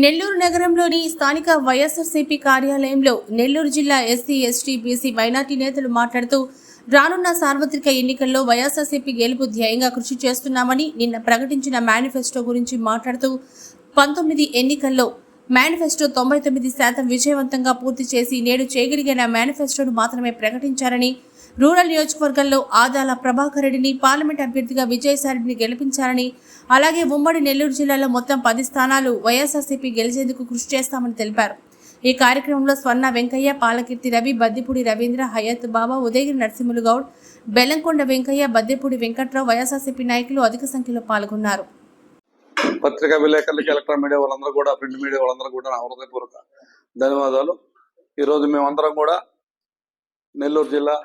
నెల్లూరు నగరంలోని స్థానిక వైఎస్ఆర్సీపీ కార్యాలయంలో నెల్లూరు జిల్లా ఎస్సీ ఎస్టీ బీసీ మైనార్టీ నేతలు మాట్లాడుతూ రానున్న సార్వత్రిక ఎన్నికల్లో వైఎస్ఆర్సీపీ గెలుపు ధ్యేయంగా కృషి చేస్తున్నామని నిన్న ప్రకటించిన మేనిఫెస్టో గురించి మాట్లాడుతూ పంతొమ్మిది ఎన్నికల్లో మేనిఫెస్టో తొంభై తొమ్మిది శాతం విజయవంతంగా పూర్తి చేసి నేడు చేయగలిగిన మేనిఫెస్టోను మాత్రమే ప్రకటించారని రూరల్ నియోజకవర్గంలో ఆదాల ప్రభాకర్ రెడ్డిని పార్లమెంట్ అభ్యర్థిగా విజయసాయిరెడ్డిని గెలిపించారని అలాగే ఉమ్మడి నెల్లూరు జిల్లాలో మొత్తం పది స్థానాలు వైఎస్ఆర్సీపీ గెలిచేందుకు కృషి చేస్తామని తెలిపారు. ఈ కార్యక్రమంలో స్వర్ణ వెంకయ్య పాలకీర్తి రవి బద్దిపూడి రవీంద్ర హయత్ బాబా ఉదయగిరి నరసింహులు గౌడ్ బెల్లంకొండ వెంకయ్య బద్దెపూడి వెంకట్రావు వైఎస్ఆర్సీపీ నాయకులు అధిక సంఖ్యలో పాల్గొన్నారు. పత్రికా విలేకరులకి ఎలక్ట్రానిక్ మీడియా వాళ్ళందరూ కూడా ప్రింట్ మీడియా వాళ్ళందరూ కూడా నా హృదయపూర్వక ధన్యవాదాలు. ఈరోజు మేమందరం కూడా నెల్లూరు జిల్లా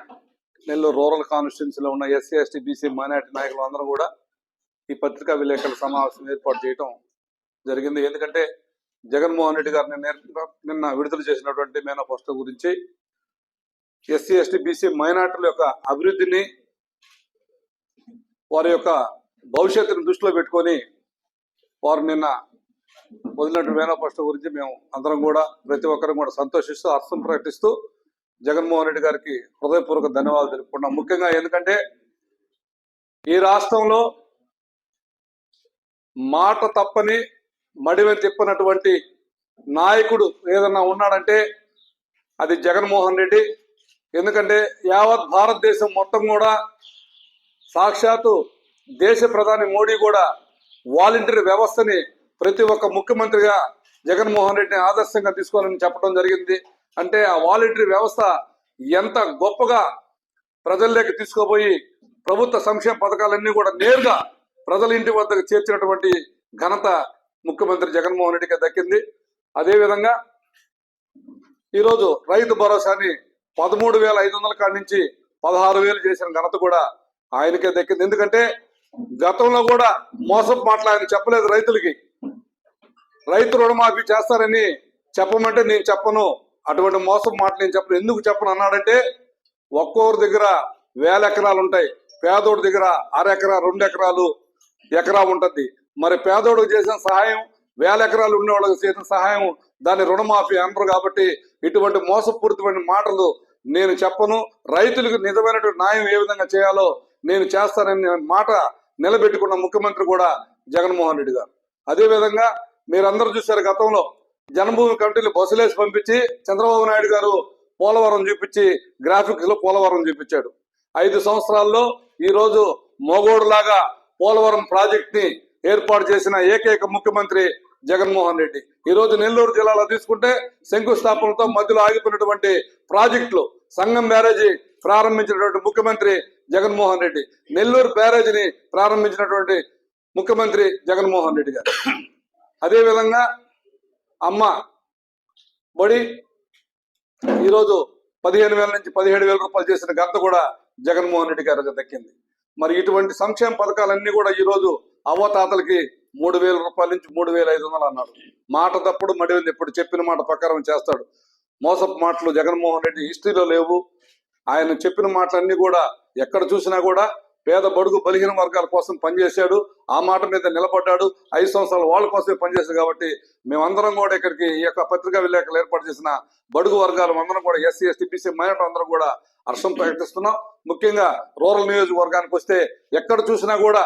నెల్లూరు రూరల్ కాన్స్టిట్యున్సీలో ఉన్న ఎస్సీ ఎస్టీ బీసీ మైనార్టీ నాయకులు అందరూ కూడా ఈ పత్రికా విలేకరుల సమావేశం ఏర్పాటు చేయటం జరిగింది. ఎందుకంటే జగన్మోహన్ రెడ్డి గారు నిన్న నిన్న విడుదల చేసినటువంటి మేనిఫెస్టో గురించి ఎస్సీ ఎస్టీ బీసీ మైనార్టీల యొక్క అభివృద్ధిని వారి యొక్క భవిష్యత్తును దృష్టిలో పెట్టుకొని వారు నిన్న వదిలినటువంటి మేనిఫెస్టో గురించి మేము అందరం కూడా ప్రతి ఒక్కరం కూడా సంతోషిస్తూ హర్షం ప్రకటిస్తూ జగన్మోహన్ రెడ్డి గారికి హృదయపూర్వక ధన్యవాదాలు తెలుపుకుంటున్నాం. ముఖ్యంగా ఎందుకంటే ఈ రాష్ట్రంలో మాట తప్పని మడివ తిప్పనటువంటి నాయకుడు ఏదన్నా ఉన్నాడంటే అది జగన్మోహన్ రెడ్డి. ఎందుకంటే యావత్ భారతదేశం మొత్తం కూడా సాక్షాత్తు దేశ ప్రధాని మోడీ కూడా వాలంటీర్ వ్యవస్థని ప్రతి ఒక్క ముఖ్యమంత్రిగా జగన్మోహన్ రెడ్డిని ఆదర్శంగా తీసుకోవాలని చెప్పడం జరిగింది. అంటే ఆ వాలంటరీ వ్యవస్థ ఎంత గొప్పగా ప్రజల్లోకి తీసుకుపోయి ప్రభుత్వ సంక్షేమ పథకాలన్నీ కూడా నేరుగా ప్రజల ఇంటి వద్దకు చేర్చినటువంటి ఘనత ముఖ్యమంత్రి జగన్మోహన్ రెడ్డికి దక్కింది. అదేవిధంగా ఈరోజు రైతు భరోసాని పదమూడు వేల ఐదు వందల కాడి నుంచి పదహారు వేలు చేసిన ఘనత కూడా ఆయనకే దక్కింది. ఎందుకంటే గతంలో కూడా మోసపు మాటలు ఆయన చెప్పలేదు రైతులకి. రైతు రుణమాఫీ చేస్తారని చెప్పమంటే నేను చెప్పను. అటువంటి మోసం మాటలు నేను చెప్పను. ఎందుకు చెప్పను అన్నాడంటే ఒక్కొక్కరి దగ్గర వేల ఎకరాలు ఉంటాయి. పేదోడి దగ్గర అరెకరా రెండు ఎకరాలు ఎకరా ఉంటుంది. మరి పేదోడికి చేసిన సహాయం వేల ఎకరాలు ఉండేవాళ్ళకి చేసిన సహాయం దాన్ని రుణమాఫీ అనరు కాబట్టి ఇటువంటి మోసపూరితమైన మాటలు నేను చెప్పను. రైతులకు నిజమైనటువంటి న్యాయం ఏ విధంగా చేయాలో నేను చేస్తానని మాట నిలబెట్టుకున్న ముఖ్యమంత్రి కూడా జగన్మోహన్ రెడ్డి గారు. అదేవిధంగా మీరందరూ చూశారు గతంలో జన్మభూమి కమిటీలు బస్సులేసి పంపించి చంద్రబాబు నాయుడు గారు పోలవరం చూపించి గ్రాఫిక్స్లో పోలవరం చూపించాడు. ఐదు సంవత్సరాల్లో ఈ రోజు మోగోడులాగా పోలవరం ప్రాజెక్ట్ని ఏర్పాటు చేసిన ఏకైక ముఖ్యమంత్రి జగన్మోహన్ రెడ్డి. ఈ రోజు నెల్లూరు జిల్లాలో తీసుకుంటే శంకుస్థాపనతో మధ్యలో ఆగిపోయినటువంటి ప్రాజెక్టులు సంగం బ్యారేజీ ప్రారంభించినటువంటి ముఖ్యమంత్రి జగన్మోహన్ రెడ్డి నెల్లూరు బ్యారేజీని ప్రారంభించినటువంటి ముఖ్యమంత్రి జగన్మోహన్ రెడ్డి గారు. అదేవిధంగా అమ్మ బడి. ఈరోజు పదిహేను వేల నుంచి పదిహేడు వేల రూపాయలు చేసిన గంత కూడా జగన్మోహన్ రెడ్డి గారికి దక్కింది. మరి ఇటువంటి సంక్షేమ పథకాలన్నీ కూడా ఈరోజు అవ్వతాతలకి మూడు వేల రూపాయల నుంచి మూడు వేల ఐదు వందలు అన్నాడు మాట తప్పుడు మడివింది ఇప్పుడు చెప్పిన మాట ప్రకారం చేస్తాడు. మోసపు మాటలు జగన్మోహన్ రెడ్డి హిస్టరీలో లేవు. ఆయన చెప్పిన మాటలన్నీ కూడా ఎక్కడ చూసినా కూడా పేద బడుగు బలిహీన వర్గాల కోసం పనిచేశాడు. ఆ మాట మీద నిలబడ్డాడు. ఐదు సంవత్సరాలు వాళ్ళ కోసమే పనిచేశాడు కాబట్టి మేమందరం కూడా ఇక్కడికి ఈ యొక్క పత్రికా విలేకరులు ఏర్పాటు చేసిన బడుగు వర్గాలు అందరం కూడా ఎస్సీ ఎస్టీ బీసీ మైనార్టీ అందరం కూడా హర్షం ప్రకటిస్తున్నాం. ముఖ్యంగా రూరల్ నియోజకవర్గానికి వస్తే ఎక్కడ చూసినా కూడా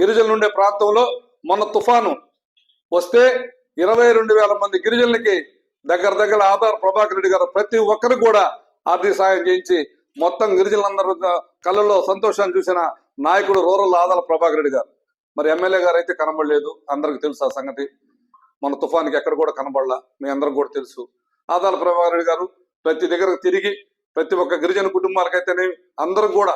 గిరిజనులు ఉండే ప్రాంతంలో మొన్న తుఫాను వస్తే ఇరవై రెండు వేల మంది గిరిజనులకి దగ్గర దగ్గర ఆధార్ ప్రభాకర్ రెడ్డి గారు ప్రతి ఒక్కరికి కూడా ఆర్థిక సాయం చేయించి మొత్తం గిరిజనులందరూ కళ్ళల్లో సంతోషాన్ని చూసిన నాయకుడు రూరల్ ఆదాల ప్రభాకర్ రెడ్డి గారు. మరి ఎమ్మెల్యే గారు అయితే కనబడలేదు. అందరికి తెలుసు ఆ సంగతి. మన తుఫాన్కి ఎక్కడ కూడా కనబడలా. మీ అందరికి కూడా తెలుసు. ఆదాల ప్రభాకర్ రెడ్డి గారు ప్రతి దగ్గరకు తిరిగి ప్రతి ఒక్క గిరిజన కుటుంబాలకైతేనేమి అందరూ కూడా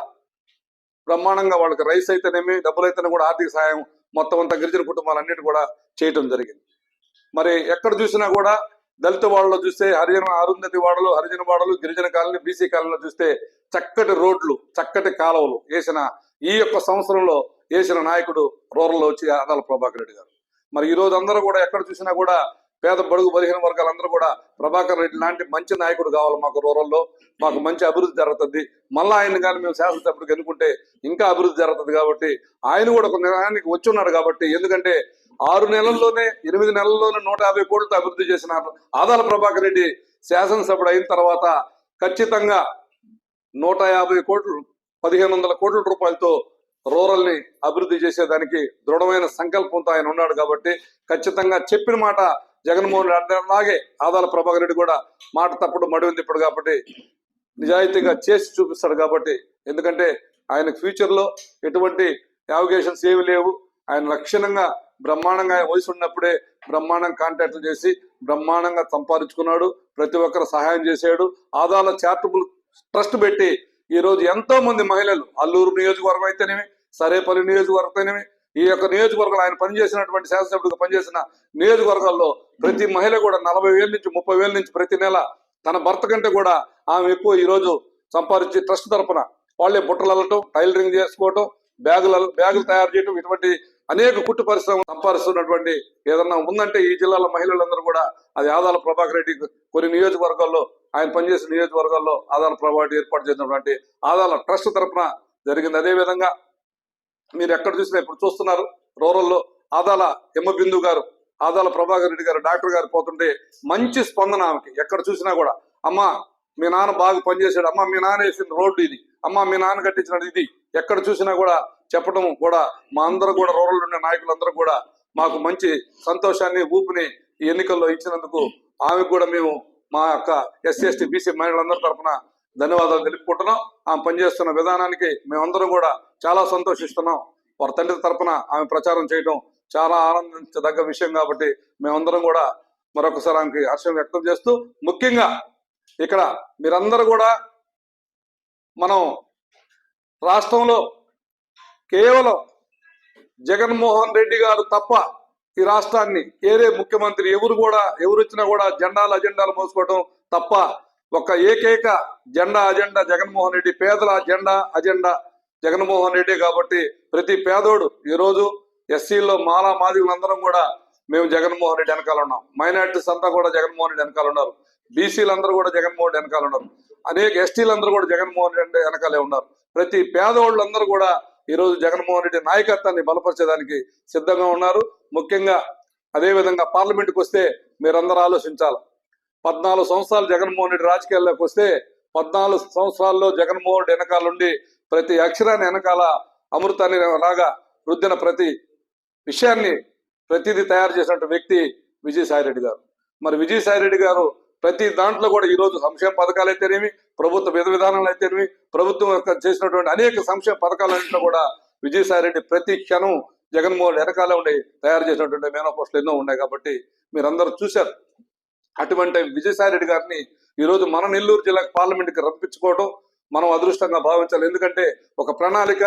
బ్రహ్మాండంగా వాళ్ళకి రైస్ అయితేనేమి డబ్బులైతేనే కూడా ఆర్థిక సాయం మొత్తం అంతా గిరిజన కుటుంబాలన్నిటి కూడా చేయటం జరిగింది. మరి ఎక్కడ చూసినా కూడా దళిత వాడలో చూస్తే హరిజన అరుంధతి వాడలు హరిజన వాడలు గిరిజన కాలనీ బీసీ కాలనీలో చూస్తే చక్కటి రోడ్లు చక్కటి కాలువలు వేసిన ఈ యొక్క సంవత్సరంలో వేసిన నాయకుడు రూరల్లో వచ్చి ఆదాల ప్రభాకర్ రెడ్డి గారు. మరి ఈ రోజు అందరూ కూడా ఎక్కడ చూసినా కూడా పేద బడుగు బలహీన వర్గాలందరూ కూడా ప్రభాకర్ రెడ్డి లాంటి మంచి నాయకుడు కావాలి మాకు రూరల్లో. మాకు మంచి అభివృద్ధి జరుగుతుంది. మళ్ళీ ఆయన కానీ మేము శాసనసభ్యుడికి ఎన్నుకుంటే ఇంకా అభివృద్ధి జరుగుతుంది కాబట్టి ఆయన కూడా ఒక నిర్ణయానికి వచ్చి ఉన్నాడు కాబట్టి ఎందుకంటే ఆరు నెలల్లోనే ఎనిమిది నెలల్లోనే నూట యాభై కోట్లతో అభివృద్ధి చేసిన ఆదాల ప్రభాకర్ రెడ్డి శాసనసభ్యుడు అయిన తర్వాత ఖచ్చితంగా నూట యాభై కోట్లు పదిహేను వందల కోట్ల రూపాయలతో రూరల్ని అభివృద్ధి చేసేదానికి దృఢమైన సంకల్పంతో ఆయన ఉన్నాడు కాబట్టి ఖచ్చితంగా చెప్పిన మాట జగన్మోహన్ రెడ్డి అలాగే ఆదాల ప్రభాకర్ రెడ్డి కూడా మాట తప్పుడు మడివింది ఇప్పుడు కాబట్టి నిజాయితీగా చేసి చూపిస్తాడు కాబట్టి ఎందుకంటే ఆయన ఫ్యూచర్లో ఎటువంటి యావిగేషన్స్ ఏమి లేవు. ఆయన లక్షణంగా బ్రహ్మాండంగా వయసు ఉన్నప్పుడే బ్రహ్మాండంగా కాంటాక్ట్లు చేసి బ్రహ్మాండంగా సంపాదించుకున్నాడు. ప్రతి ఒక్కరు సహాయం చేశాడు. ఆదాల చారిటబుల్ ట్రస్ట్ పెట్టి ఈ రోజు ఎంతో మంది మహిళలు అల్లూరు నియోజకవర్గం అయితేనేమి సరేపల్లి నియోజకవర్గం ఈ యొక్క నియోజకవర్గంలో ఆయన పనిచేసినటువంటి శాసనసభ్యుడిగా పనిచేసిన నియోజకవర్గాల్లో ప్రతి మహిళ కూడా నలభై వేల నుంచి ముప్పై వేల నుంచి ప్రతి నెల తన భర్త కంటే కూడా ఆమె ఎక్కువ ఈరోజు సంపాదించి ట్రస్ట్ తరపున వాళ్ళే బుట్టలు అల్లటం టైలరింగ్ చేసుకోవటం బ్యాగులు బ్యాగులు తయారు చేయటం ఇటువంటి అనేక కుట్టు పరిశ్రమలు సంపాదిస్తున్నటువంటి ఏదన్నా ఉందంటే ఈ జిల్లాల మహిళలందరూ కూడా అది ఆదాల ప్రభాకర్ రెడ్డి కొన్ని నియోజకవర్గాల్లో ఆయన పనిచేసిన నియోజకవర్గాల్లో ఆదాల ప్రభాకర్ ఏర్పాటు చేసినటువంటి ఆదాల ట్రస్ట్ తరపున జరిగింది. అదే విధంగా మీరు ఎక్కడ చూసినా ఇప్పుడు చూస్తున్నారు రూరల్లో ఆదాల ఎమ్మబిందు గారు ఆదాల ప్రభాకర్ రెడ్డి గారు డాక్టర్ గారు పోతుంటే మంచి స్పందన ఆమెకి. ఎక్కడ చూసినా కూడా అమ్మా మీ నాన్న బాగా పనిచేశాడు అమ్మ మీ నాన్న వేసిన రోడ్డు ఇది అమ్మా మీ నాన్న కట్టించిన ఇది. ఎక్కడ చూసినా కూడా చెప్పడం కూడా మా అందరూ కూడా రూరల్ ఉండే నాయకులందరూ కూడా మాకు మంచి సంతోషాన్ని ఊపిని ఈ ఎన్నికల్లో ఇచ్చినందుకు ఆమెకు కూడా మేము మా యొక్క ఎస్సీ ఎస్టీ బీసీ మహిళలందరి తరఫున ధన్యవాదాలు తెలుపుకుంటున్నాం. ఆమె పనిచేస్తున్న విధానానికి మేమందరం కూడా చాలా సంతోషిస్తున్నాం. వారి తండ్రి తరఫున ఆమె ప్రచారం చేయడం చాలా ఆనందించదగ్గ విషయం కాబట్టి మేమందరం కూడా మరొకసారి ఆమెకి హర్షం వ్యక్తం చేస్తూ ముఖ్యంగా ఇక్కడ మీరందరూ కూడా మనం రాష్ట్రంలో కేవలం జగన్మోహన్ రెడ్డి గారు తప్ప ఈ రాష్ట్రాన్ని ఏరే ముఖ్యమంత్రి ఎవరు కూడా ఎవరు వచ్చినా కూడా జెండాలు అజెండాలు మోసుకోవడం తప్ప ఒక ఏకైక జెండా అజెండా జగన్మోహన్ రెడ్డి పేదల జెండా అజెండా జగన్మోహన్ రెడ్డి కాబట్టి ప్రతి పేదోడు ఈరోజు ఎస్సీల్లో మాలా మాదిగులందరం కూడా మేము జగన్మోహన్ రెడ్డి వెనకాల ఉన్నాం. మైనార్టీస్ అంతా కూడా జగన్మోహన్ రెడ్డి వెనకాల ఉన్నారు. బీసీలందరూ కూడా జగన్మోహన్ రెడ్డి వెనకాల ఉన్నారు. అనేక ఎస్టీలందరూ కూడా జగన్మోహన్ రెడ్డి వెనకాలే ఉన్నారు. ప్రతి పేదవాళ్ళందరూ కూడా ఈరోజు జగన్మోహన్ రెడ్డి నాయకత్వాన్ని బలపరచడానికి సిద్ధంగా ఉన్నారు. ముఖ్యంగా అదేవిధంగా పార్లమెంట్కి వస్తే మీరందరూ ఆలోచించాలి. పద్నాలుగు సంవత్సరాలు జగన్మోహన్ రెడ్డి రాజకీయాల్లోకి వస్తే పద్నాలుగు సంవత్సరాల్లో జగన్మోహన్ రెడ్డి వెనకాల ఉండి ప్రతి అక్షరాన్ని వెనకాల అమృతాన్ని లాగా రుద్దిన ప్రతి విషయాన్ని ప్రతిదీ తయారు చేసినటువంటి వ్యక్తి విజయసాయి రెడ్డి గారు. మరి విజయసాయి రెడ్డి గారు ప్రతి దాంట్లో కూడా ఈ రోజు సంక్షేమ పథకాలు అయితేనేమి ప్రభుత్వ విధ విధానాలు అయితేనేమి ప్రభుత్వం యొక్క చేసినటువంటి అనేక సంక్షేమ పథకాలన్నింటిలో కూడా విజయసాయి రెడ్డి ప్రతి క్షణం జగన్మోహన్ వెనకాల ఉండి తయారు చేసినటువంటి మేనోపోస్టులు ఎన్నో ఉన్నాయి కాబట్టి మీరందరూ చూశారు. అటువంటి విజయసాయి రెడ్డి గారిని ఈ రోజు మన నెల్లూరు జిల్లాకు పార్లమెంట్కి రప్పించుకోవడం మనం అదృష్టంగా భావించాలి. ఎందుకంటే ఒక ప్రణాళిక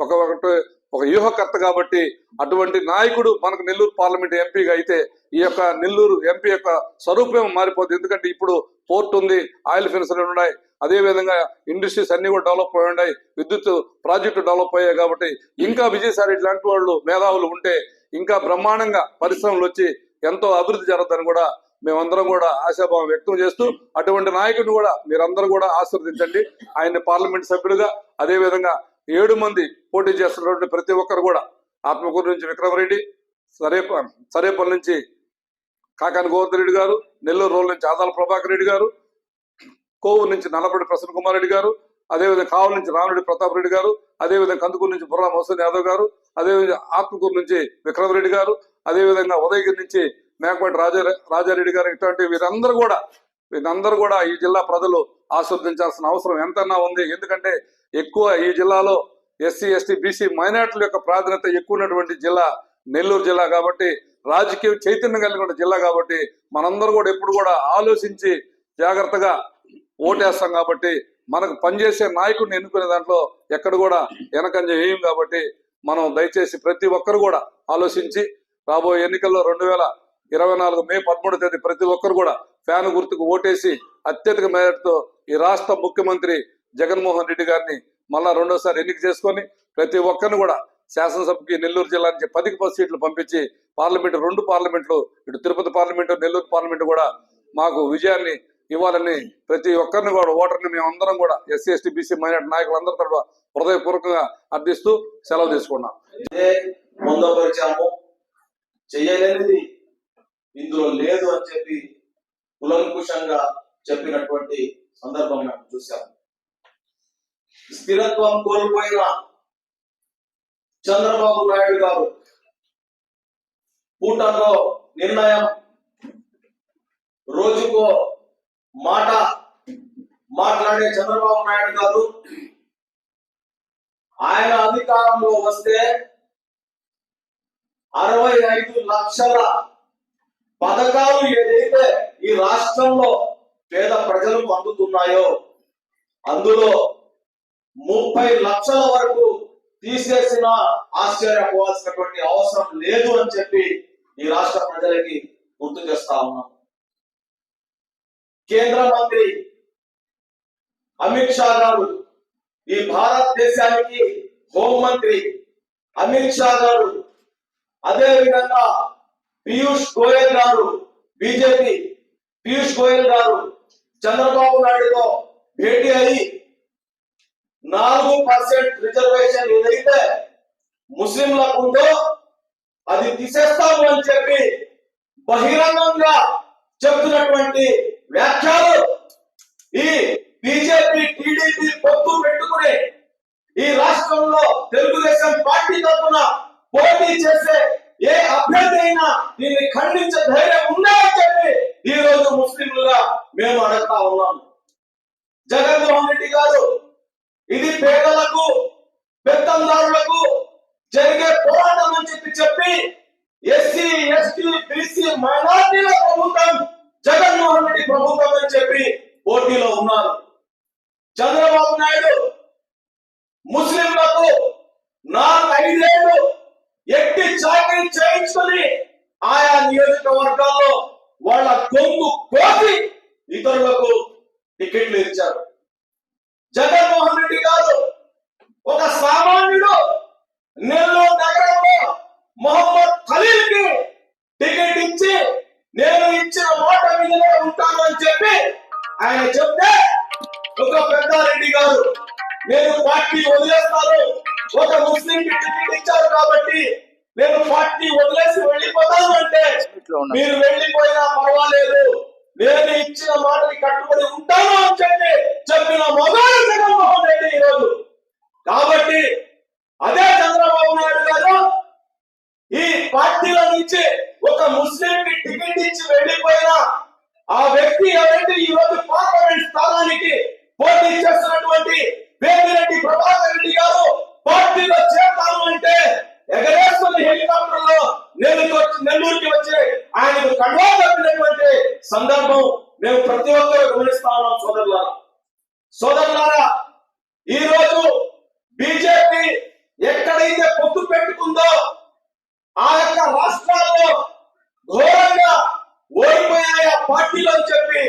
ఒక ఒకటి- ఒక వ్యూహకర్త కాబట్టి అటువంటి నాయకుడు మనకు నెల్లూరు పార్లమెంట్ ఎంపీగా అయితే ఈ యొక్క నెల్లూరు ఎంపీ యొక్క స్వరూపం మారిపోతుంది ఎందుకంటే ఇప్పుడు పోర్ట్ ఉంది ఆయిల్ ఫెన్సర్లు ఉన్నాయి అదేవిధంగా ఇండస్ట్రీస్ అన్ని కూడా డెవలప్ అయి ఉన్నాయి విద్యుత్ ప్రాజెక్టు డెవలప్ అయ్యాయి కాబట్టి ఇంకా విజయసాయి ఇట్లాంటి వాళ్ళు మేధావులు ఉంటే ఇంకా బ్రహ్మాండంగా పరిశ్రమలు వచ్చి ఎంతో అభివృద్ధి జరుగుతుందని కూడా మేమందరం కూడా ఆశాభావం వ్యక్తం చేస్తూ అటువంటి నాయకుడిని కూడా మీరందరూ కూడా ఆశీర్వదించండి. ఆయన్ని పార్లమెంట్ సభ్యులుగా అదేవిధంగా ఏడు మంది పోటీ చేస్తున్నటువంటి ప్రతి ఒక్కరు కూడా ఆత్మకూరు నుంచి విక్రమరెడ్డి సరేప సరేపల్లి నుంచి కాకాని గోవర్ధన్ రెడ్డి గారు నెల్లూరు రోడ్ నుంచి ఆదాల ప్రభాకర్ రెడ్డి గారు కోవూరు నుంచి నల్లపల్లి ప్రసన్న కుమార్ రెడ్డి గారు అదేవిధంగా కావుల నుంచి రామరెడ్డి ప్రతాప్ రెడ్డి గారు అదేవిధంగా కందుకూరు నుంచి బుర్రా మోసన్ యాదవ్ గారు అదేవిధంగా ఆత్మకూరు నుంచి విక్రమరెడ్డి గారు అదేవిధంగా ఉదయగిరి నుంచి మేకపాటి రాజా రాజారెడ్డి గారు ఇటువంటి వీరందరూ కూడా వీరందరూ కూడా ఈ జిల్లా ప్రజలు ఆస్వాదించాల్సిన అవసరం ఎంతన్నా ఉంది. ఎందుకంటే ఎక్కువ ఈ జిల్లాలో ఎస్సీ ఎస్టీ బీసీ మైనార్టీల యొక్క ప్రాధాన్యత ఎక్కువ ఉన్నటువంటి జిల్లా నెల్లూరు జిల్లా కాబట్టి రాజకీయ చైతన్యం కలిగిన జిల్లా కాబట్టి మనందరూ కూడా ఎప్పుడు కూడా ఆలోచించి జాగ్రత్తగా ఓటేస్తాం కాబట్టి మనకు పనిచేసే నాయకుడిని ఎన్నుకునే దాంట్లో ఎక్కడ కూడా వెనకంజ వేయం కాబట్టి మనం దయచేసి ప్రతి ఒక్కరు కూడా ఆలోచించి రాబోయే ఎన్నికల్లో రెండు వేల ఇరవై నాలుగు మే పదమూడో తేదీ ప్రతి ఒక్కరు కూడా ఫ్యాన్ గుర్తుకు ఓటేసి అత్యధిక మేరతో ఈ రాష్ట్ర ముఖ్యమంత్రి జగన్మోహన్ రెడ్డి గారిని మళ్ళా రెండోసారి ఎన్నిక చేసుకొని ప్రతి ఒక్కరిని కూడా శాసనసభకి నెల్లూరు జిల్లా నుంచి పదికి పది సీట్లు పంపించి పార్లమెంట్ రెండు పార్లమెంట్లు ఇటు తిరుపతి పార్లమెంటు నెల్లూరు పార్లమెంటు కూడా మాకు విజయాన్ని ఇవ్వాలని ప్రతి ఒక్కరిని కూడా ఓటర్ని మేము అందరం కూడా ఎస్సీ ఎస్టీ బీసీ మైనార్టీ నాయకులందరూ కూడా హృదయపూర్వకంగా అర్థిస్తూ సెలవు తీసుకున్నాం. పొందపరిచాము చేయలేనిది ఇందులో లేదు అని చెప్పి కులంకుశంగా చెప్పినటువంటి సందర్భం మనం చూసాము స్థిరత్వం కోల్పోయిన చంద్రబాబు నాయుడు గారు కూటంలో నిర్ణయం రోజుకో మాట మాట్లాడే చంద్రబాబు నాయుడు గారు ఆయన అధికారంలో వస్తే అరవై ఐదు లక్షల పథకాలు ఏదైతే ఈ రాష్ట్రంలో పేద ప్రజలకు అందుతున్నాయో అందులో ముప్పై లక్షల వరకు తీసేసిన ఆశ్చర్యపోవాల్సినటువంటి అవసరం లేదు అని చెప్పి ఈ రాష్ట్ర ప్రజలకి గుర్తు చేస్తా ఉన్నాం. కేంద్ర మంత్రి అమిత్ షా గారు ఈ భారతదేశానికి హోంమంత్రి అమిత్ షా గారు అదే విధంగా పీయూష్ గోయల్ గారు బీజేపీ పీయూష్ గోయల్ గారు చంద్రబాబు నాయుడుతో భేటీ అయి నాలుగు పర్సెంట్ రిజర్వేషన్ ఏదైతే ముస్లింలకు ఉందో అది తీసేస్తాము అని చెప్పి బహిరంగంగా చెప్తున్నటువంటి వ్యాఖ్యలు ఈ బీజేపీ టీడీపీ పొత్తు పెట్టుకుని ఈ రాష్ట్రంలో తెలుగుదేశం పార్టీ తరఫున పోటీ చేసే ఏ అభ్యర్థి అయినా దీన్ని ఖండించే ధైర్యం ఉందా అని చెప్పి ఈ రోజు ముస్లింలుగా మేము అడుగుతా ఉన్నాం. జగన్మోహన్ రెడ్డి గారు ఇది పేదలకు పెత్తందారులకు జరిగే పోరాటం అని చెప్పి చెప్పి ఎస్సీ ఎస్టీ బీసీ మైనార్టీల ప్రభుత్వం జగన్మోహన్ రెడ్డి ప్రభుత్వం అని చెప్పి పోటీలో ఉన్నారు. చంద్రబాబు నాయుడు ముస్లింలకు నాలుగు ఐదేళ్ళు ఎట్టి చాకరీ చేయించుకొని ఆయా నియోజకవర్గాల్లో వాళ్ళ గొంతు కోసి ఇతరులకు టికెట్లు ఇచ్చారు. జగన్ రెడ్డి గారు ఒక సామాన్యుడు నెల్లూరు నగరంలో మొహమ్మద్ ఖలీల్కి టికెట్ ఇచ్చి నేను ఇచ్చిన మాట మీదనే ఉంటాను అని చెప్పి ఆయన చెప్తే ఒక పెద్దారెడ్డి గారు నేను పార్టీ వదిలేస్తాను. ఒక ముస్లిం కి టికెట్ ఇచ్చారు కాబట్టి నేను పార్టీ వదిలేసి వెళ్ళిపోతాను అంటే మీరు వెళ్ళిపోయినా పర్వాలేదు. నేను ఇచ్చిన మాటకి కట్టుబడి ఉంటాను అని చెప్పి చెప్పిన మొదటి జగన్మోహన్ రెడ్డి ఈరోజు కాబట్టి అదే చంద్రబాబు నాయుడు గారు ఈ పార్టీల నుంచి ఒక ముస్లిం కి టికెట్ ఇచ్చి వెళ్ళిపోయిన ఆ వ్యక్తి ఎవరైతే ఈ రోజు పార్లమెంట్ స్థానానికి పోటీ చేస్తున్నటువంటి వేమిరెడ్డి ప్రభాకర్ రెడ్డి గారు పార్టీలో చేస్తాను అంటే ఎగరేసుకుని హెలికాప్టర్లో నెల్లూరుకి వచ్చి నెల్లూరుకి వచ్చి ఆయనకు కండువా కప్పినటువంటి సందర్భం మేము ప్రతి ఒక్కరు గమనిస్తా ఉన్నాం సోదరులారా సోదరులారా ఈ రోజు బీజేపీ ఎక్కడైతే పొత్తు పెట్టుకుందో ఆ యొక్క రాష్ట్రాల్లో ఘోరంగా ఓడిపోయాయి ఆ పార్టీలో అని చెప్పి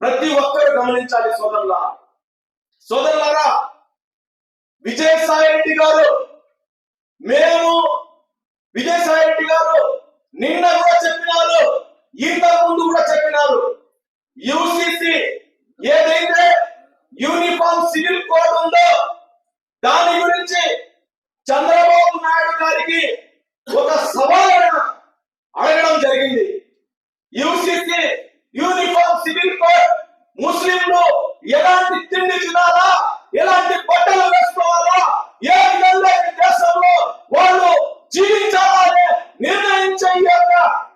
ప్రతి ఒక్కరు గమనించాలి సోదరులారా సోదరులారా విజయసాయి రెడ్డి గారు మేము విజయసాయి రెడ్డి గారు నిన్న కూడా చెప్పినారు ఇంతకు ముందు కూడా చెప్పినారు. యూసిసి ఏదైతే యూనిఫామ్ సివిల్ కోడ్ ఉందో దాని గురించి చంద్రబాబు నాయుడు గారికి ఒక సవాల్ అడగడం జరిగింది. యూసిసి యూనిఫామ్ సివిల్ కోడ్ ముస్లింలు ఎలాంటి తిండి తినాలా ఎలాంటి బట్టలు వేసుకోవాలా ఏ విధంగా దేశంలో వాళ్ళు జీవించాలా నిర్ణయించే యొక్క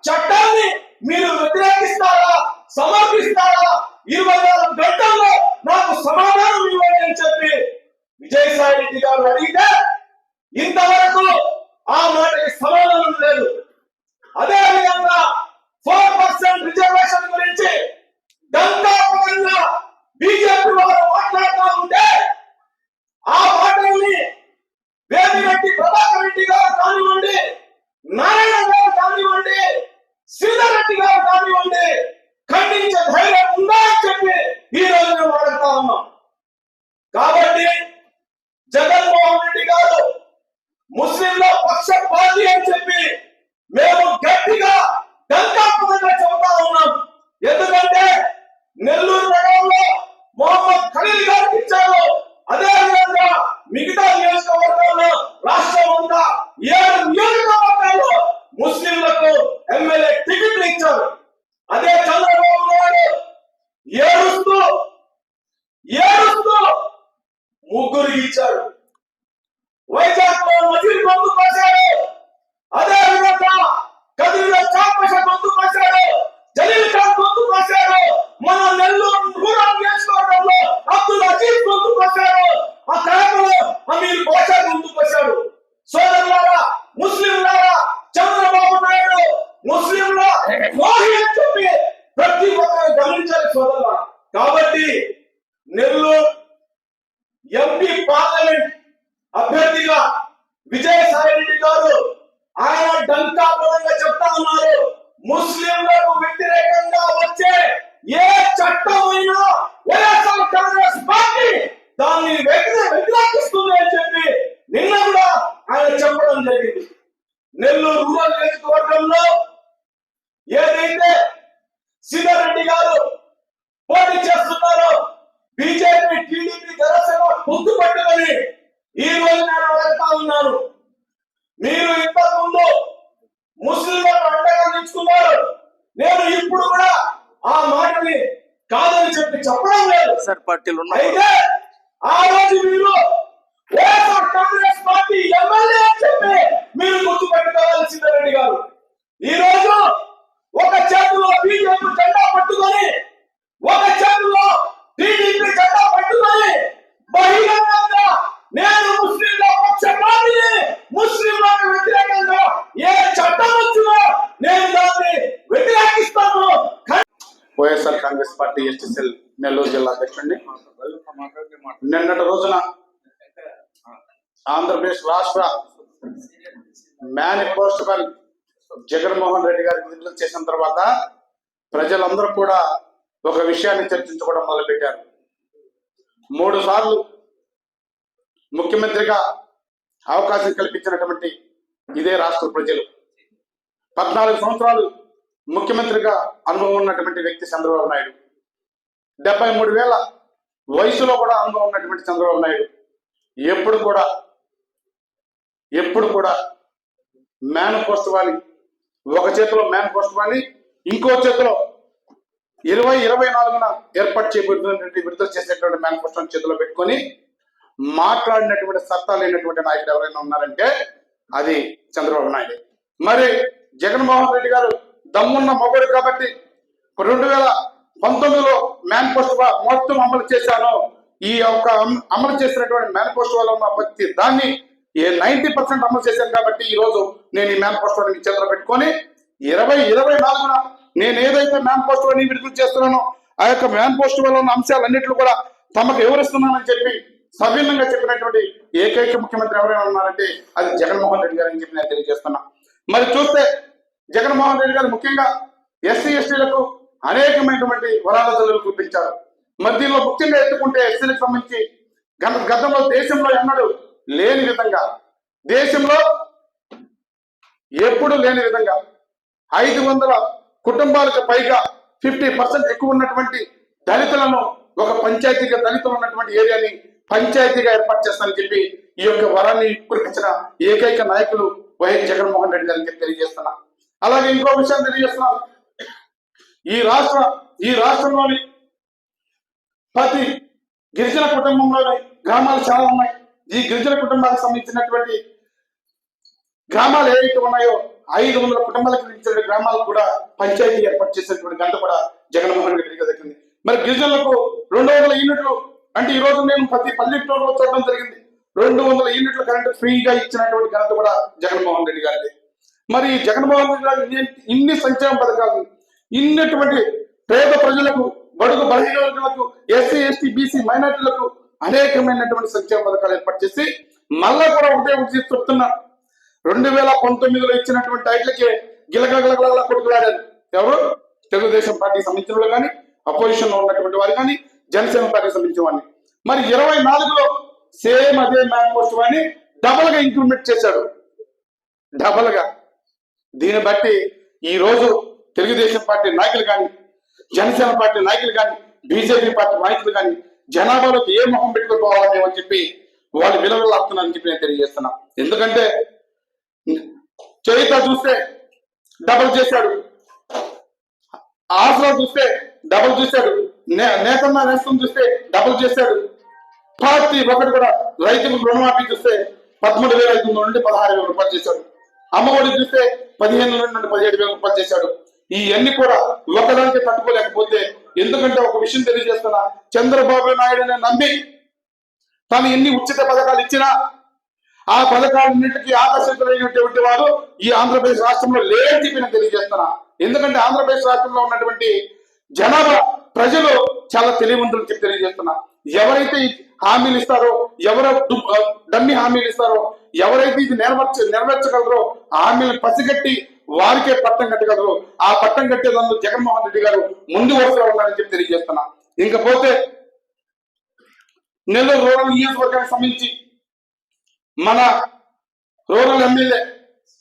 చట్టాన్ని మీరు వ్యతిరేకిస్తారా సమర్పిస్తారా? ఇరవై నాలుగు గంటల్లో నాకు సమాధానం ఇవ్వండి అని చెప్పి విజయసాయి రెడ్డి గారు అడిగితే ఇంతవరకు ఆ మాటకి సమాధానం లేదు. ముగ్గురికి ఇచ్చాడు పార్టీలు ఉన్నాయి ఆ రోజు మీరు వైఎస్ఆర్ కాంగ్రెస్ పార్టీ ఎమ్మెల్యే చెప్పి మీరు గారు. ఈ రోజు ఒక చేతిలో బీజేపీ జెండా పట్టుకొని ఒక చేతిలో టీడీపీ జెండా పట్టుకొని బహిరంగంగా నేను ముస్లింల పక్షపాతిని ముస్లింలకు వ్యతిరేకంగా ఏ చట్టం వచ్చినా నేను దాన్ని వ్యతిరేకిస్తాను. వైఎస్ఆర్ కాంగ్రెస్ పార్టీ నెల్లూరు జిల్లా అధ్యక్షుడిని. నిన్నటి రోజున ఆంధ్రప్రదేశ్ రాష్ట్ర మేనిఫెస్టోల్ జగన్మోహన్ రెడ్డి గారి విడుదల చేసిన తర్వాత ప్రజలందరూ కూడా ఒక విషయాన్ని చర్చించుకోవడం మొదలుపెట్టారు. మూడు సార్లు ముఖ్యమంత్రిగా అవకాశం కల్పించినటువంటి ఇదే రాష్ట్ర ప్రజలు. పద్నాలుగు సంవత్సరాలు ముఖ్యమంత్రిగా అనుభవం ఉన్నటువంటి వ్యక్తి చంద్రబాబు నాయుడు. డెబ్బై మూడు వేల వయసులో కూడా అనుభవం ఉన్నటువంటి చంద్రబాబు నాయుడు ఎప్పుడు కూడా ఎప్పుడు కూడా మేనిఫెస్టో అని ఒక చేతిలో మేనిఫెస్టో అని ఇంకో చేతిలో ఇరవై ఇరవై నాలుగున ఏర్పాటు చేయబడినటువంటి విడుదల చేసేటువంటి మేనిఫెస్టోని చేతిలో పెట్టుకొని మాట్లాడినటువంటి సత్తా లేనటువంటి నాయకుడు ఎవరైనా ఉన్నారంటే అది చంద్రబాబు నాయుడు. మరి జగన్మోహన్ రెడ్డి గారు దమ్మున్న మొగడు కాబట్టి రెండు వేల పంతొమ్మిదిలో మేనిఫెస్టో మొత్తం అమలు చేశాను. ఈ యొక్క అమలు చేసినటువంటి మేనిఫెస్టోలో ఉన్న ప్రతి దాన్ని ఏ నైన్టీ పర్సెంట్ అమలు చేశాను కాబట్టి ఈ రోజు నేను ఈ మేనిఫెస్టోని మీ చేతిలో పెట్టుకొని ఇరవై ఇరవై నాలుగున నేను ఏదైతే మేనిఫెస్టోని విడుదల చేస్తున్నానో ఆ యొక్క మేనిఫెస్టోలో ఉన్న అంశాలన్నింటిలో కూడా తమకు వివరిస్తున్నానని చెప్పి సవినంగా చెప్పినటువంటి ఏకైక ముఖ్యమంత్రి ఎవరైనా ఉన్నారంటే అది జగన్మోహన్ రెడ్డి గారు అని చెప్పి నేను తెలియజేస్తున్నా. మరి చూస్తే జగన్మోహన్ రెడ్డి గారు ముఖ్యంగా ఎస్సీ ఎస్టీలకు అనేకమైనటువంటి వరాల తల్లులు చూపించారు మరి దీనిలో ముఖ్యంగా ఎత్తుకుంటే ఎస్సీలకు సంబంధించి గత గతంలో దేశంలో ఎన్నడూ లేని విధంగా దేశంలో ఎప్పుడు లేని విధంగా ఐదు వందల కుటుంబాలకు పైగా ఫిఫ్టీ పర్సెంట్ ఎక్కువ ఉన్నటువంటి దళితులను ఒక పంచాయతీగా దళితులు ఉన్నటువంటి ఏరియాని పంచాయతీగా ఏర్పాటు చేస్తానని చెప్పి ఈ యొక్క వరాన్ని కురిపించిన ఏకైక నాయకులు వైఎస్ జగన్మోహన్ రెడ్డి గారికి చెప్పి తెలియజేస్తున్నా. అలాగే ఇంకో విషయం తెలియజేస్తున్నాను ఈ రాష్ట్ర ఈ రాష్ట్రంలోని ప్రతి గిరిజన కుటుంబంలోని గ్రామాలు చాలా ఉన్నాయి. ఈ గిరిజన కుటుంబాలకు సంబంధించినటువంటి గ్రామాలు ఏవైతే ఉన్నాయో ఐదు వందల కుటుంబాలకు సంబంధించిన గ్రామాలకు కూడా పంచాయతీ ఏర్పాటు చేసినటువంటి గంట కూడా జగన్మోహన్ రెడ్డి గారి దక్కింది మరి గిరిజనులకు రెండు వందల యూనిట్లు అంటే ఈ రోజు నేను ప్రతి పల్లెటూరులో చూడడం జరిగింది. రెండు వందల యూనిట్ల కరెంట్ ఫ్రీగా ఇచ్చినటువంటి ఘనత కూడా జగన్మోహన్ రెడ్డి గారిది. మరి ఈ జగన్మోహన్ రెడ్డి గారు ఇన్ని- ఇన్ని సంక్షేమ పథకాలు ఇన్నటువంటి పేద ప్రజలకు బడుగు బలహీన వర్గాలకు ఎస్సీ ఎస్టీ బీసీ మైనార్టీలకు అనేకమైనటువంటి సంక్షేమ పథకాలు ఏర్పాటు చేసి మళ్ళా కూడా ఒకటే ఒకటి చెప్తున్నా రెండు వేల పంతొమ్మిదిలో ఇచ్చినటువంటి టైట్లకే గిలగలగలగల కొట్టుకులాడారు. ఎవరు? తెలుగుదేశం పార్టీకి సంబంధించిన వాళ్ళు కానీ అపోజిషన్లో ఉన్నటువంటి వారు కానీ జనసేన పార్టీకి సంబంధించిన వారిని. మరి ఇరవై నాలుగులో సేమ్ అదే మేనిఫెస్టో వాడిని డబల్గా ఇంప్లిమెంట్ చేశాడు. డబల్గా దీన్ని బట్టి ఈ రోజు తెలుగుదేశం పార్టీ నాయకులు కానీ జనసేన పార్టీ నాయకులు కానీ బీజేపీ పార్టీ నాయకులు కానీ జనాభాలోకి ఏ మొహం పెట్టుకుని పోవాలని అని చెప్పి వాళ్ళు విలువలాడుతున్నారని చెప్పి నేను తెలియజేస్తున్నా. ఎందుకంటే చరిత్ర చూస్తే డబల్ చేశాడు. ఆసరా చూస్తే డబల్ చేశాడు. నే- నేతన్న నేస్తం చూస్తే డబల్ చేశాడు. పార్టీ ఒకటి కూడా రైతులకు రుణమాఫీ చూస్తే పదమూడు వేల ఐదు వందల నుండి పదహారు వేల రూపాయలు చేశాడు. అమ్మఒడి చూస్తే పదిహేను నుండి నుండి పదిహేడు వేల రూపాయలు చేశాడు. ఈ అన్ని కూడా ఒకదానికి తట్టుకోలేకపోతే ఎందుకంటే ఒక విషయం తెలియజేస్తున్నా. చంద్రబాబు నాయుడుని నమ్మి తాను ఎన్ని ఉచిత పథకాలు ఇచ్చినా ఆ పథకాలన్నింటికి ఆకర్షితులైనటువంటి వారు ఈ ఆంధ్రప్రదేశ్ రాష్ట్రంలో లేదని చెప్పి నేను తెలియజేస్తున్నా. ఎందుకంటే ఆంధ్రప్రదేశ్ రాష్ట్రంలో ఉన్నటువంటి జనాభా ప్రజలు చాలా తెలియవంతులు చెప్పి తెలియజేస్తున్నా. ఎవరైతే హామీలు ఇస్తారో ఎవరు డమ్మి హామీలు ఇస్తారో ఎవరైతే ఇది నెరవేర్చ నెరవేర్చగలరో ఆ హామీలను పసిగట్టి వారికే పట్టం కట్టగలరు ఆ పట్టం కట్టేదందుకు జగన్మోహన్ రెడ్డి గారు ముందు వరుసలో ఉన్నారని చెప్పి తెలియజేస్తున్నా. ఇంకపోతే నెల్లూరు రూరల్ నియోజకవర్గానికి సంబంధించి మన రూరల్ ఎమ్మెల్యే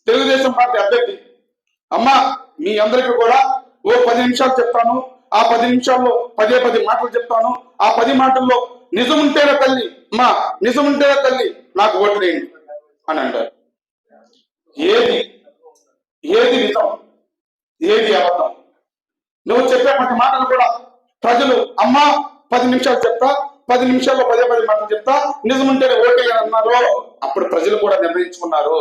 తెలుగుదేశం పార్టీ అభ్యర్థి అమ్మా మీ అందరికీ కూడా ఓ పది నిమిషాలు చెప్తాను. ఆ పది నిమిషాల్లో పదే పది మాటలు చెప్తాను. ఆ పది మాటల్లో నిజముంటేనే తల్లి మా నిజముంటేనే తల్లి నాకు ఓటు వేయండి అని అంటారు. ఏది ఏది నిజం? ఏది అబద్ధం? నువ్వు చెప్పే ప్రతి మాటలు కూడా ప్రజలు అమ్మా పది నిమిషాలు చెప్తా పది నిమిషాల్లో పదే పది మాటలు చెప్తా నిజముంటేనే ఓకే అన్నారు అప్పుడు ప్రజలు కూడా నిర్ణయించుకున్నారు.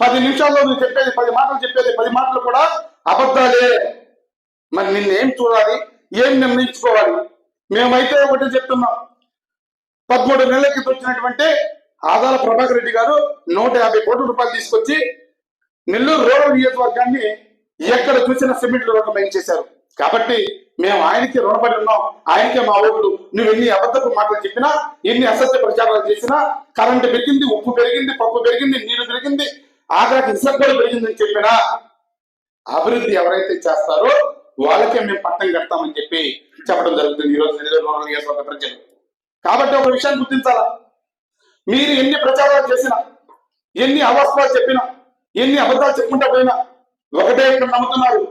పది నిమిషాల్లో నువ్వు చెప్పేది పది మాటలు చెప్పేది పది మాటలు కూడా అబద్ధాలే. మరి నిన్నేం చూడాలి? ఏం నిర్ణయించుకోవాలి? మేమైతే ఒకటి చెప్తున్నాం. పదమూడు నెలల క్రితం వచ్చినటువంటి ఆదాల ప్రభాకర్ రెడ్డి గారు నూట యాభై కోట్ల రూపాయలు తీసుకొచ్చి నెల్లూరు రూరల్ నియోజకవర్గాన్ని ఎక్కడ చూసిన సిమెంట్ రోడ్లు చేశారు. కాబట్టి మేము ఆయనకి రుణపడి ఉన్నాం. ఆయనకే మా ఓట్లు. నువ్వు ఎన్ని అబద్ధపు మాటలు చెప్పినా ఎన్ని అసత్య ప్రచారాలు చేసినా కరెంటు పెరిగింది ఉప్పు పెరిగింది పప్పు పెరిగింది నీళ్ళు పెరిగింది ఆఖరికి ఇసుక కూడా పెరిగిందని చెప్పినా అభివృద్ధి ఎవరైతే చేస్తారో వాళ్ళకే మేము పట్టం కడతామని చెప్పి చెప్పడం జరుగుతుంది ఈ రోజు నెల్లూరు రూరల్ నియోజకవర్గ ప్రజలు. కాబట్టి ఒక విషయాన్ని గుర్తించాలా? మీరు ఎన్ని ప్రచారాలు చేసినా ఎన్ని అవాస్తవాలు చెప్పినా ఎన్ని అబద్ధాలు చెప్పుకుంటా పోయినా ఒకటే ఇక్కడ నమ్ముతున్నారు.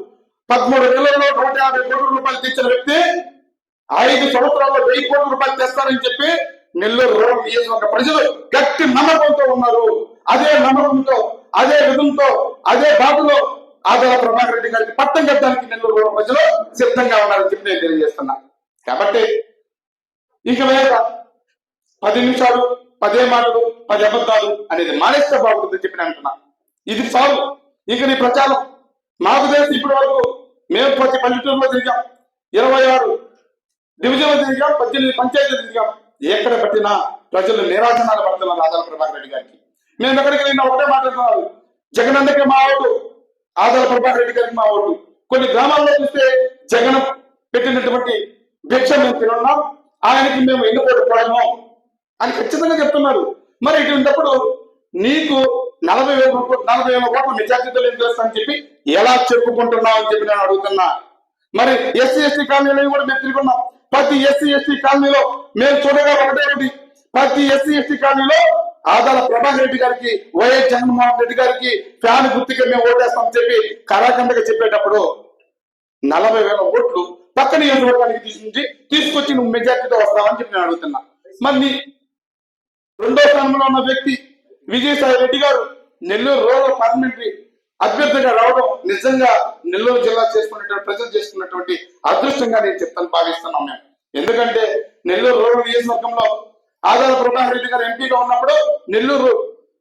పదమూడు నెలల్లో నూట యాభై కోట్ల రూపాయలు తెచ్చిన వ్యక్తి ఐదు సంవత్సరాల్లో వెయ్యి కోట్ల రూపాయలు తెస్తారని చెప్పి నెల్లూరు రూరల్ నియోజకవర్గ ప్రజలు గట్టి నమ్మకంతో ఉన్నారు. అదే నమ్మకంతో అదే విధంతో అదే బాటలో ఆదాల ప్రభాకర్ రెడ్డి గారికి పట్టం కట్టడానికి నెల్లూరు రూరల్ ప్రజలు సిద్ధంగా ఉన్నారని చెప్పి నేను తెలియజేస్తున్నా. కాబట్టి ఇక మీద పది నిమిషాలు పదే మాటలు పది అబద్ధాలు అనేది మానేస్తే బాగుంటుందని చెప్పి నేను అంటున్నా. ఇది చాలు. ఇక నీ ప్రచారం. నాకు తెలిసి ఇప్పటి వరకు మేము ప్రతి పల్లెటూరులో తిరిగాం. ఇరవై ఆరు డివిజన్లో తిరిగాం పద్దెనిమిది పంచాయతీలు తిరిగాం. ఎక్కడ పెట్టినా ప్రజలు నిరాశనాలు పడుతున్నారు ఆదాల ప్రభాకర్ రెడ్డి గారికి. మేము ఎక్కడికి వెళ్ళిన ఒకటే మాట్లాడుతున్నారు జగన్ అందరికీ మా ఓటు ఆదాల ప్రభాకర్ రెడ్డి గారికి మా ఓటు. కొన్ని గ్రామాల్లో చూస్తే జగన్ పెట్టినటువంటి భిక్ష మేము తినున్నాం. ఆయనకి మేము ఎన్నుకోటు పడము అని ఖచ్చితంగా చెప్తున్నారు. మరి ఇటువంటిప్పుడు నీకు నలభై వేల రూపాయలు నలభై వేల కోట్ల మెజార్టీతో ఏం చేస్తా అని చెప్పి ఎలా చెప్పుకుంటున్నావు అని చెప్పి నేను అడుగుతున్నా. మరి ఎస్సీ ఎస్టీ కాలనీలో కూడా మేము తిరుగున్నాం. ప్రతి ఎస్సీ ఎస్టీ కాలనీలో మేము చూడగా ఒకటే ఒకటి. ప్రతి ఎస్సీ ఎస్టీ కాలనీలో ఆదాల ప్రభాకర్ రెడ్డి గారికి వైఎస్ జగన్మోహన్ రెడ్డి గారికి ఫ్యాన్ గుర్తుగా మేము ఓటేస్తాం చెప్పి కరాఖండగా చెప్పేటప్పుడు నలభై వేల ఓట్లు పక్క నియోజకవర్గానికి తీసుకొచ్చి తీసుకొచ్చి నువ్వు మెజార్టీతో వస్తావని చెప్పి నేను అడుగుతున్నా. మరి రెండో స్థానంలో ఉన్న వ్యక్తి విజయసాయి రెడ్డి గారు నెల్లూరు రూరల్ పార్లమెంటరీ అభ్యర్థిగా రావడం నిజంగా నెల్లూరు జిల్లా చేసుకున్నటువంటి ప్రజలు చేసుకున్నటువంటి అదృష్టంగా నేను చెప్తాను భావిస్తున్నాం మేము. ఎందుకంటే నెల్లూరు రూరల్ నియోజకవర్గంలో ఆదాల ప్రభాకర్ రెడ్డి గారు ఎంపీగా ఉన్నప్పుడు నెల్లూరు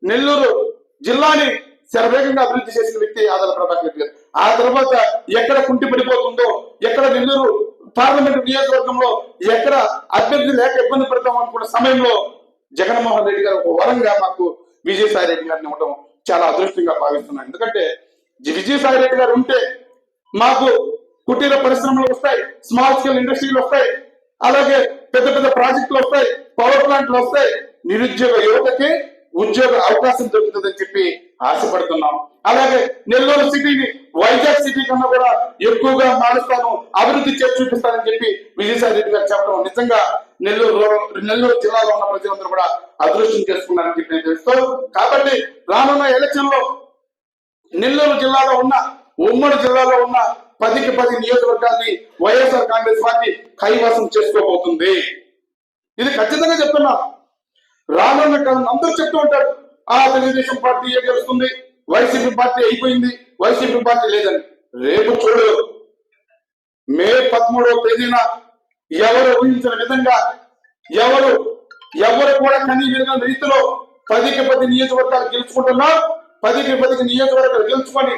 నెల్లూరు జిల్లాని శరవేగంగా అభివృద్ధి చేసిన వ్యక్తి ఆదాల ప్రభాకర్ రెడ్డి గారు. ఆ తర్వాత ఎక్కడ కుంటి పడిపోతుందో ఎక్కడ నెల్లూరు పార్లమెంట్ నియోజకవర్గంలో ఎక్కడ అభ్యర్థి లేక ఇబ్బంది పడతాం అనుకున్న సమయంలో జగన్మోహన్ రెడ్డి గారు ఒక వరంగా మాకు విజయసాయి రెడ్డి గారిని ఇవ్వడం చాలా అదృష్టంగా భావిస్తున్నాను. ఎందుకంటే విజయసాయి రెడ్డి గారు ఉంటే మాకు కుటీర పరిశ్రమలు వస్తాయి స్మాల్ స్కేల్ ఇండస్ట్రీలు వస్తాయి అలాగే పెద్ద పెద్ద ప్రాజెక్టులు వస్తాయి పవర్ ప్లాంట్లు వస్తాయి. నిరుద్యోగ యువతకి ఉద్యోగ అవకాశం దొరుకుతుందని చెప్పి ఆశపడుతున్నాం. అలాగే నెల్లూరు సిటీని వైజాగ్ సిటీ కన్నా కూడా ఎక్కువగా మారుస్తాను అభివృద్ధి చేసి చూపిస్తానని చెప్పి విజయసాయి రెడ్డి గారు చెప్పడం నిజంగా నెల్లూరు నెల్లూరు జిల్లాలో ఉన్న ప్రజలందరూ కూడా అదృష్టం చేసుకున్నారని చెప్పి నేను తెలుస్తూ కాబట్టి రానున్న ఎలక్షన్లో నెల్లూరు జిల్లాలో ఉన్న ఉమ్మడి జిల్లాలో ఉన్న పదికి పది నియోజకవర్గాన్ని వైఎస్ఆర్ కాంగ్రెస్ పార్టీ కైవసం చేసుకోబోతుంది. ఇది ఖచ్చితంగా చెప్తున్నా. రానున్న కాలం అందరూ చెప్తూ ఉంటారు ఆ తెలుగుదేశం పార్టీ ఏ గెలుస్తుంది? వైసీపీ పార్టీ అయిపోయింది వైసీపీ పార్టీ లేదని. రేపు చూడు మే పదమూడవ తేదీన ఎవరు ఊహించిన విధంగా ఎవరు ఎవరు కూడా కనీ విధంగా రీతిలో పదికి పది నియోజకవర్గాలు గెలుచుకుంటున్నా పదికి పదికి నియోజకవర్గాలు గెలుచుకొని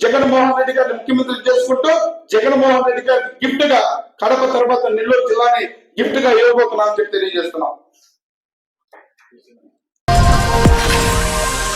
జగన్మోహన్ రెడ్డి గారిని ముఖ్యమంత్రి చేసుకుంటూ జగన్మోహన్ రెడ్డి గారికి గిఫ్ట్గా కడప తర్వాత నెల్లూరు జిల్లాని గిఫ్ట్గా ఇవ్వబోతున్నాం అని చెప్పి తెలియజేస్తున్నాం.